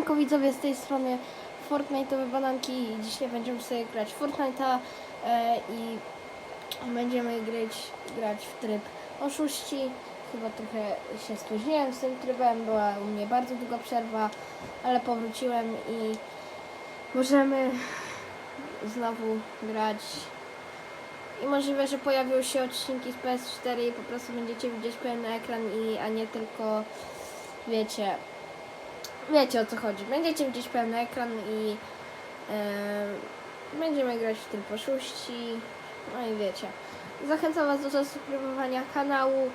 Siemanko widzowie z tej strony Fortnite'owe bananki i dzisiaj będziemy sobie grać Fortnite'a e, i będziemy grać, grać w tryb oszuści. Chyba trochę się spóźniłem z tym trybem, była u mnie bardzo długa przerwa, ale powróciłem i możemy znowu grać. I możliwe, że pojawią się odcinki z PS4 i po prostu będziecie widzieć pełny ekran, i, a nie tylko, wiecie, wiecie o co chodzi. Będziecie widzieć pełny ekran i e, będziemy grać w tryb oszuści. No i wiecie. Zachęcam Was do zasubskrybowania kanału.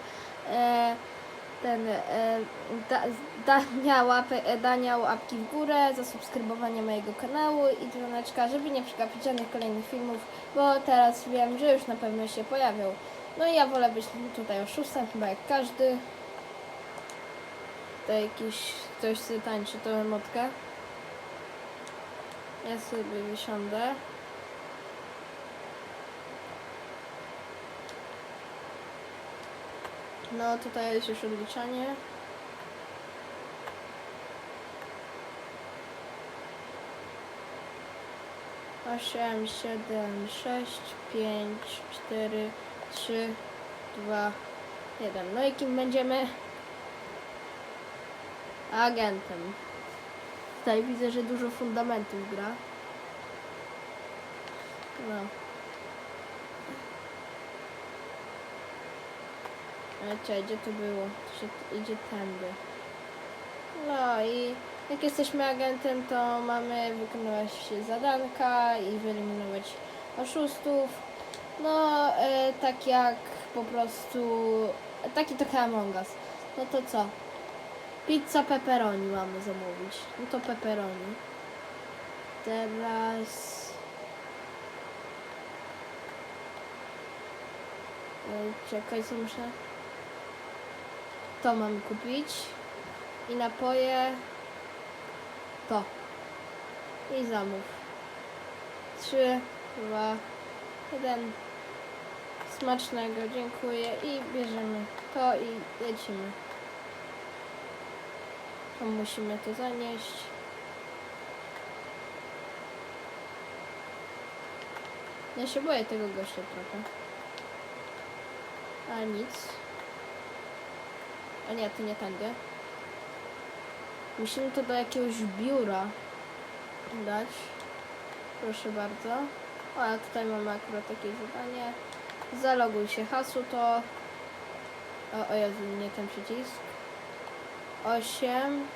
E, ten e, da, dania, łapy, e, dania łapki w górę, zasubskrybowania mojego kanału i dzwoneczka, żeby nie przegapić żadnych kolejnych filmów, bo teraz wiem, że już na pewno się pojawią. No i ja wolę być tutaj oszustem, chyba jak każdy. Tutaj jakiś ktoś sobie tańczy tą emotkę. Ja sobie wysiądę. No tutaj jest już odliczanie. Osiem, siedem, sześć, pięć, cztery, trzy, dwa, jeden. No i kim będziemy? Agentem. Tutaj widzę, że dużo fundamentów gra. No. Czekaj, gdzie to było? To się idzie tędy. No i jak jesteśmy agentem, to mamy wykonywać zadanka i wyeliminować oszustów. No, e, tak jak po prostu... Taki trochę Among Us. No to co? Pizza pepperoni mamy zamówić. No to pepperoni. Teraz... E, Czekaj, co muszę... To mam kupić. I napoje. To. I zamów. Trzy, dwa, jeden. Smacznego, dziękuję. I bierzemy to i lecimy. Musimy to zanieść. Ja się boję tego gościa trochę. A nic. A nie, to nie tędy. Musimy to do jakiegoś biura dać. Proszę bardzo. O, a tutaj mamy akurat takie zadanie. Zaloguj się. Hasło to... O, o Jezu, nie ten przycisk. 8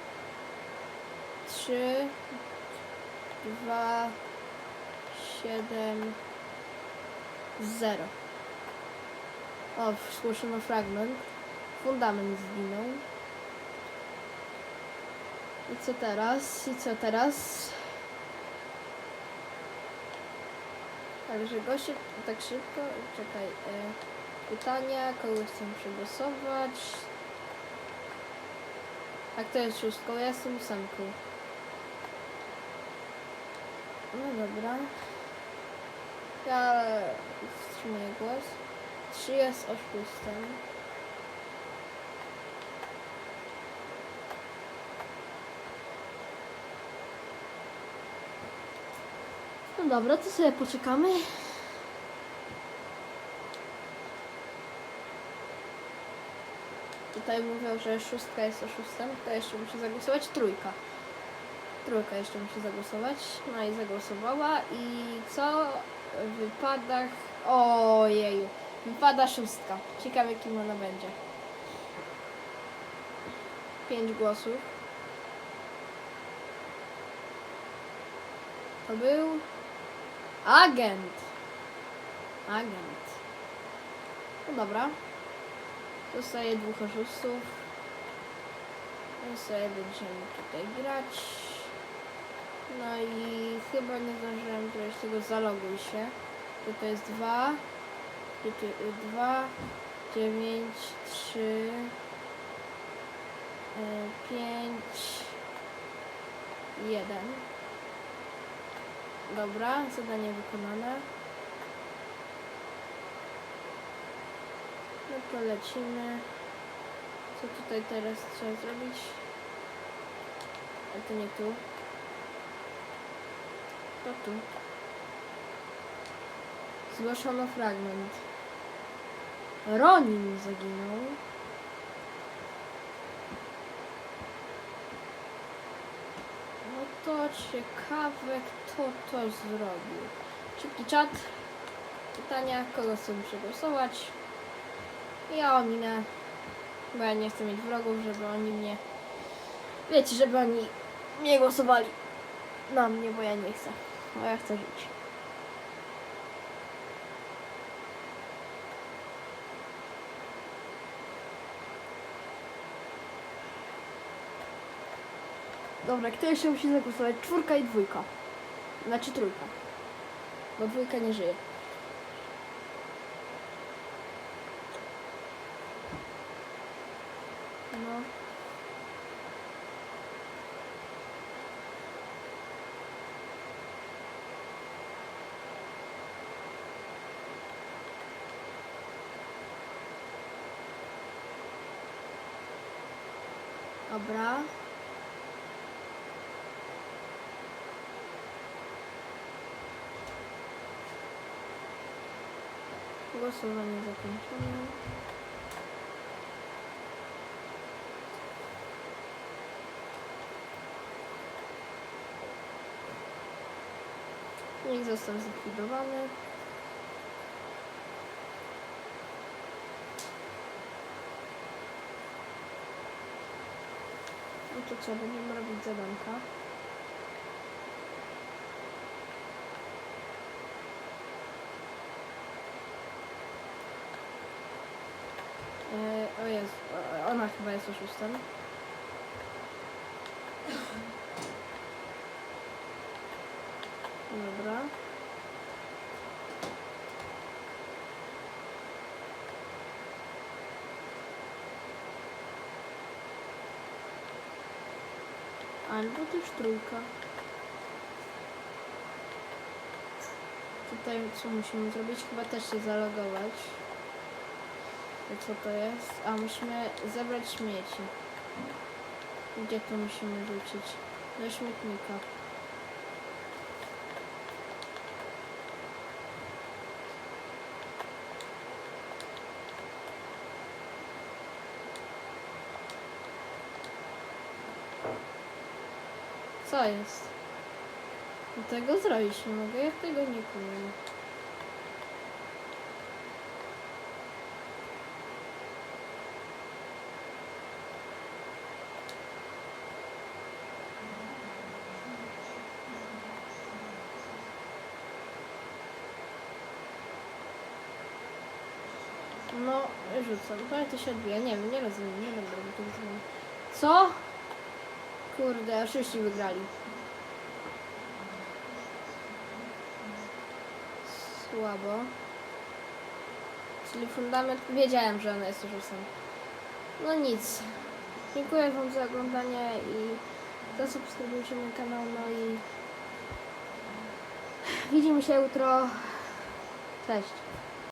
3 2 7 0 O, zgłoszono fragment. Fundament zginął. I co teraz? I co teraz? Także goście tak szybko. Czekaj. E, pytania, kogo chcę przegłosować? A kto jest szóstką? Ja jestem ósemką. No dobra. Ja wstrzymuję głos. Trzy jest oszustem. No dobra, to sobie poczekamy. Tutaj mówią, że szóstka jest oszustem, to jeszcze musi zagłosować trójka. Trójka jeszcze musi zagłosować. No i zagłosowała. I co w wypadach... Ojeju. Wypada szóstka. Ciekawe kim ona będzie. Pięć głosów. To był agent. Agent. No dobra. Zostaje dwóch oszustów. Sobie będziemy tutaj grać. No i chyba nie zdążyłem zrobić tego zaloguj się. To to jest dwa. Tu, tu, y, dwa, dziewięć, trzy, y, pięć, jeden. Dobra, zadanie wykonane. To lecimy. Co tutaj teraz trzeba zrobić? A to nie tu. To tu. Zgłoszono fragment. Ronin zaginął. No to ciekawe, kto to zrobił. Szybki czat. Pytania, kogo chcę przegłosować. Ja ominę. Bo ja nie chcę mieć wrogów, żeby oni mnie... Wiecie, żeby oni nie głosowali na mnie, bo ja nie chcę. Bo ja chcę żyć. Dobra, kto jeszcze musi zagłosować? Czwórka i dwójka. Znaczy trójka. Bo dwójka nie żyje. No. Dobra. Głosowanie zakończone. Niech został zlikwidowany. No to co, będziemy robić zadanka. E, o jest, ona chyba jest oszustem. Dobra. Albo też trójka. Tutaj co musimy zrobić? Chyba też się zalogować. Co to jest? A musimy zebrać śmieci. Gdzie to musimy rzucić? Do śmietnika. Co jest? No Tego zrobić nie mogę, ja tego nie kumam. No, rzucam. Ale to się odbija. Nie wiem, nie rozumiem, nie rozumiem. Co? Kurde, oszuści wygrali. Słabo. Czyli fundament... Wiedziałem, że ona jest oszustem. No nic. Dziękuję Wam za oglądanie i zasubskrybujcie mój kanał, no i widzimy się jutro. Cześć.